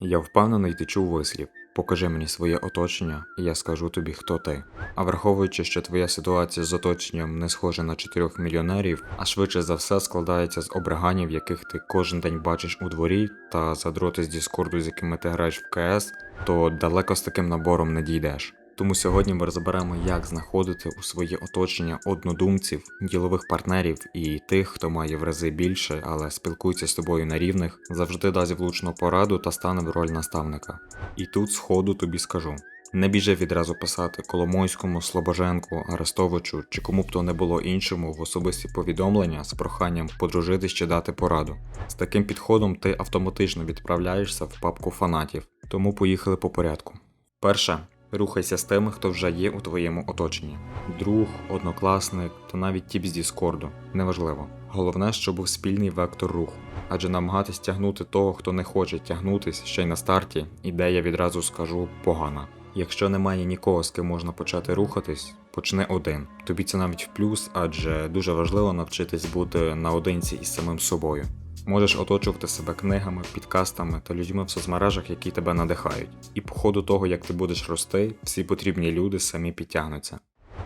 Я впевнений, ти чув вислів. Покажи мені своє оточення, і я скажу тобі, хто ти. А враховуючи, що твоя ситуація з оточенням не схожа на чотирьох мільйонерів, а швидше за все складається з обриганів, яких ти кожен день бачиш у дворі, та задроти з Діскорду, з якими ти граєш в КС, то далеко з таким набором не дійдеш. Тому сьогодні ми розберемо, як знаходити у своє оточення однодумців, ділових партнерів і тих, хто має в рази більше, але спілкується з тобою на рівних, завжди дасть влучну пораду та стане в роль наставника. І тут сходу тобі скажу. Не біжи відразу писати Коломойському, Слобоженку, Арестовичу чи кому б то не було іншому в особисті повідомлення з проханням подружитись чи дати пораду. З таким підходом ти автоматично відправляєшся в папку фанатів, тому поїхали по порядку. Перше, рухайся з тими, хто вже є у твоєму оточенні: друг, однокласник та навіть тіп з Діскорду. Неважливо. Головне, щоб був спільний вектор руху. Адже намагатись тягнути того, хто не хоче тягнутись ще й на старті, ідея відразу скажу погана. Якщо немає нікого, з ким можна почати рухатись, почни один. Тобі це навіть в плюс, адже дуже важливо навчитись бути наодинці із самим собою. Можеш оточувати себе книгами, підкастами та людьми в соцмережах, які тебе надихають. І по ходу того, як ти будеш рости, всі потрібні люди самі підтягнуться.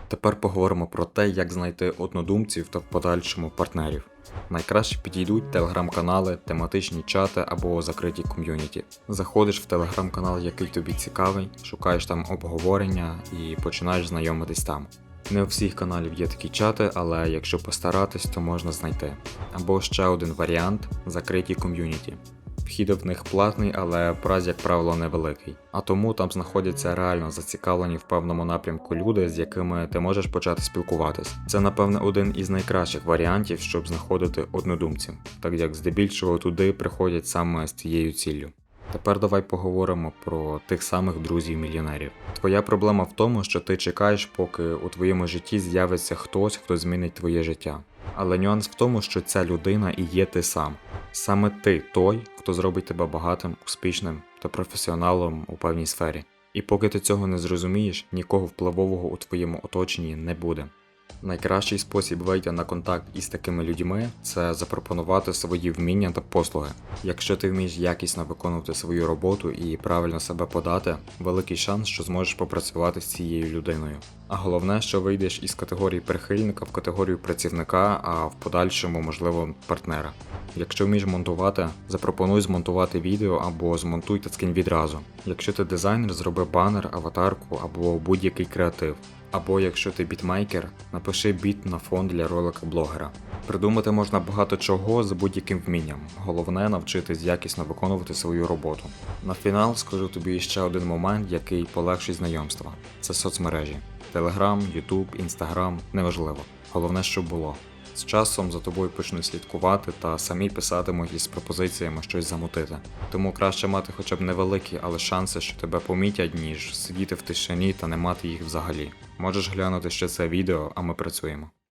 Тепер поговоримо про те, як знайти однодумців та в подальшому партнерів. Найкраще підійдуть телеграм-канали, тематичні чати або закриті ком'юніті. Заходиш в телеграм-канал, який тобі цікавий, шукаєш там обговорення і починаєш знайомитись там. Не у всіх каналів є такі чати, але якщо постаратись, то можна знайти. Або ще один варіант закриті ком'юніті. Вхід в них платний, але прайс, як правило, невеликий. А тому там знаходяться реально зацікавлені в певному напрямку люди, з якими ти можеш почати спілкуватись. Це, напевне, один із найкращих варіантів, щоб знаходити однодумців, так як здебільшого туди приходять саме з цією ціллю. Тепер давай поговоримо про тих самих друзів-мільйонерів. Твоя проблема в тому, що ти чекаєш, поки у твоєму житті з'явиться хтось, хто змінить твоє життя. Але нюанс в тому, що ця людина і є ти сам. Саме ти той, хто зробить тебе багатим, успішним та професіоналом у певній сфері. І поки ти цього не зрозумієш, нікого впливового у твоєму оточенні не буде. Найкращий спосіб вийти на контакт із такими людьми це запропонувати свої вміння та послуги. Якщо ти вмієш якісно виконувати свою роботу і правильно себе подати, великий шанс, що зможеш попрацювати з цією людиною. А головне, що вийдеш із категорії прихильника в категорію працівника, а в подальшому, можливо, партнера. Якщо вмієш монтувати, запропонуй змонтувати відео або змонтуй та скинь відразу. Якщо ти дизайнер, зроби банер, аватарку або будь-який креатив. Або якщо ти бітмейкер, напиши біт на фон для ролика блогера. Придумати можна багато чого з будь-яким вмінням. Головне навчитись якісно виконувати свою роботу. На фінал скажу тобі ще один момент, який полегшить знайомства: це соцмережі: Телеграм, Ютуб, Інстаграм, неважливо. Головне, щоб було. З часом за тобою почнуть слідкувати та самі писатимуть із пропозиціями щось замутити. Тому краще мати хоча б невеликі, але шанси, що тебе помітять, ніж сидіти в тишині та не мати їх взагалі. Можеш глянути ще це відео, а ми працюємо.